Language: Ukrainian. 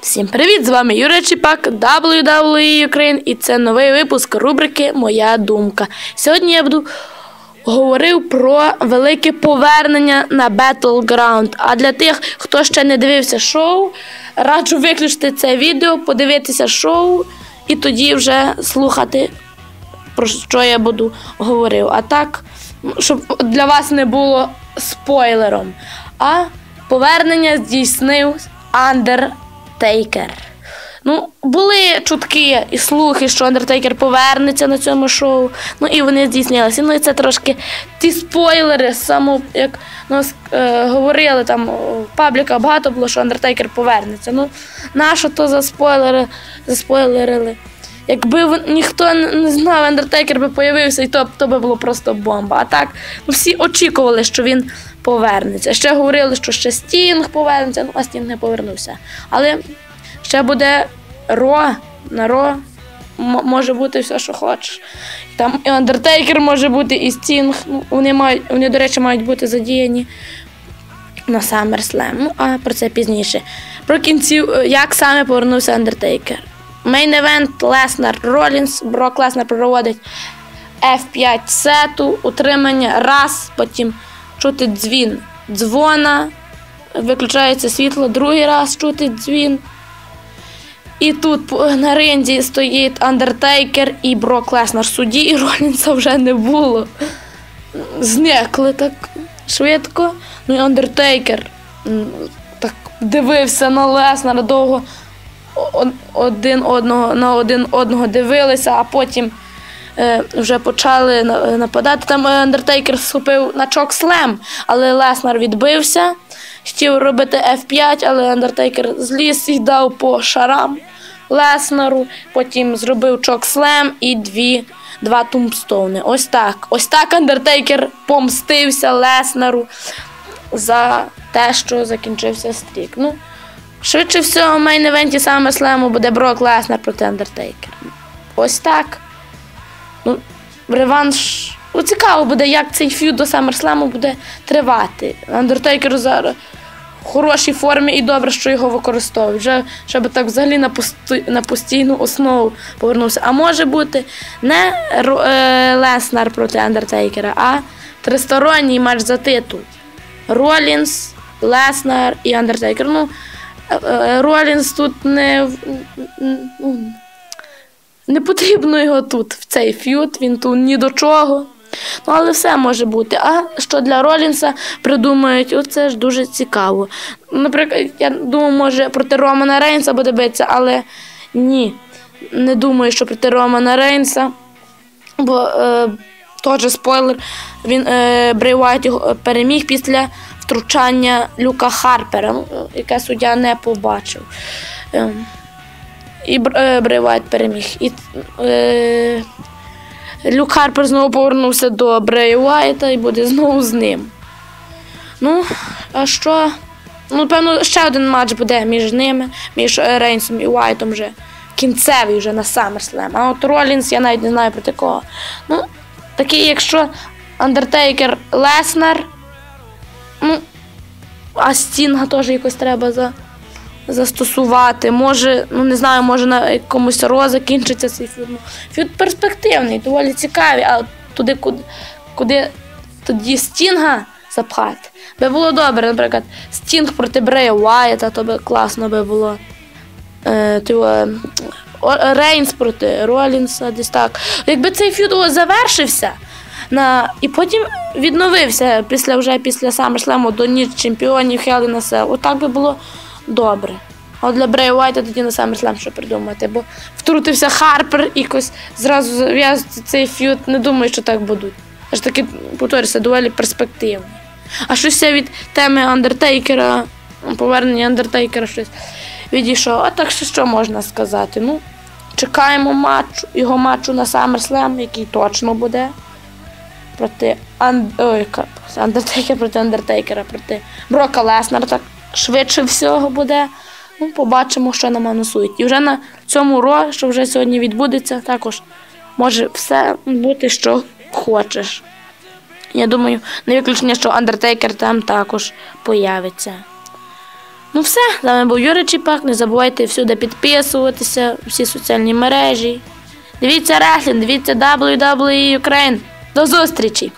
Всім привіт! З вами Юрій Чіпак, WWE Ukraine і це новий випуск рубрики Моя думка. Сьогодні я буду говорив про велике повернення на Battleground. А для тих, хто ще не дивився шоу, раджу виключити це відео, подивитися шоу і тоді вже слухати, про що я буду говорив. А так, щоб для вас не було спойлером. А повернення здійснив Undertaker. Ну, були чутки і слухи, що Undertaker повернеться на цьому шоу. Ну і вони здійснилися. Ну і це трошки ті спойлери, само як нас е, говорили там в пабліках багато було, що Undertaker повернеться. Ну, нащо то за спойлери, заспойлерили? Якби в- ніхто не знав, Undertaker би появився, і то, то би було просто бомба. А так, ну, всі очікували, що він повернеться. Ще говорили, що ще Стінг повернеться, ну а Стінг не повернувся. Але ще буде Ро на Ро. може бути все, що хочеш. Там і Undertaker може бути, і Стінг. Ну, вони, мають, вони, до речі, мають бути задіяні на SummerSlam. Ну, а про це пізніше. Про кінців, е, як саме повернувся Undertaker. Мейн евент Леснар Ролінс. Брок Леснар проводить F5 сету, утримання раз, потім чути дзвін дзвона, виключається світло, другий раз чути дзвін. І тут на ринзі стоїть Андертейкер і Брок Леснар. Судді і Ролінса вже не було. Зникли так швидко. Ну і Андертейкер так дивився на Леснара довго один одного на один одного дивилися, а потім е, вже почали нападати. Там Андертейкер схопив на чок слем, але Леснар відбився. Хотів робити F5, але Андертейкер зліз і дав по шарам Леснару. Потім зробив чок слем і дві, два тумстоуни. Ось так. Ось так Андертейкер помстився Леснару за те, що закінчився стрік. Ну, Швидше всього, в мейн-евенті саме слему буде Брок Леснар проти Андертейкера. Ось так. Ну, реванш. Ну, цікаво буде, як цей ф'юд до SummerSlam буде тривати. Андертейкер зараз в хорошій формі і добре, що його використовують. Вже щоб так взагалі на, на постійну основу повернувся. А може бути не е, Леснар проти Андертейкера, а тристоронній матч за титул. Ролінс, Леснар і Андертейкер. Ну, е, Ролінс тут не. Не потрібно його тут, в цей ф'ют, він тут ні до чого. Ну, але все може бути. А що для Ролінса придумають, оце ж дуже цікаво. Наприклад, я думаю, може проти Романа Рейнса буде битися, але ні. Не думаю, що проти Романа Рейнса. Бо е, теж спойлер, він е, Брей Уайт його переміг після втручання Люка Харпера, ну, е, яке суддя не побачив. Е, і е, Брей Уайт переміг. І, е, Люк Харпер знову повернувся до Брей Уайта і буде знову з ним. Ну, а що? Ну, певно, ще один матч буде між ними, між е, Рейнсом і Уайтом вже. Кінцевий вже на SummerSlam. А от Ролінс я навіть не знаю проти кого. Ну, такий, якщо Undertaker Леснар, ну, а Стінга теж якось треба за, застосувати. Може, ну не знаю, може на якомусь ро закінчиться цей фільм. Фільм перспективний, доволі цікавий, а туди, куди, куди тоді Стінга запхати. Би було добре, наприклад, Стінг проти Брея Уайта, то би класно би було. Е, е, Рейнс проти Ролінса, десь так. Якби цей фюд завершився на, і потім відновився після вже після SummerSlam до ніч чемпіонів in a отак би було добре. От для Брея Уайта тоді на SummerSlam що придумати, бо втрутився Харпер якось зразу зав'язувати цей ф'ют. Не думаю, що так будуть. Аж таки, повторюся, доволі перспективні. А щось від теми Андертейкера, повернення Андертейкера щось відійшов. А так що, що можна сказати? Ну, чекаємо матчу, його матчу на SummerSlam, який точно буде. Проти Ан... Ой, Андертейкер проти Андертейкера, проти Брока Леснара. Так швидше всього буде. Ну, побачимо, що нам анонсують. І вже на цьому ро, що вже сьогодні відбудеться, також може все бути, що хочеш. Я думаю, не виключення, що Undertaker там також появиться. Ну все, з вами був Юрій Чіпак. Не забувайте всюди підписуватися, всі соціальні мережі. Дивіться Реслін, дивіться WWE Ukraine. До зустрічі!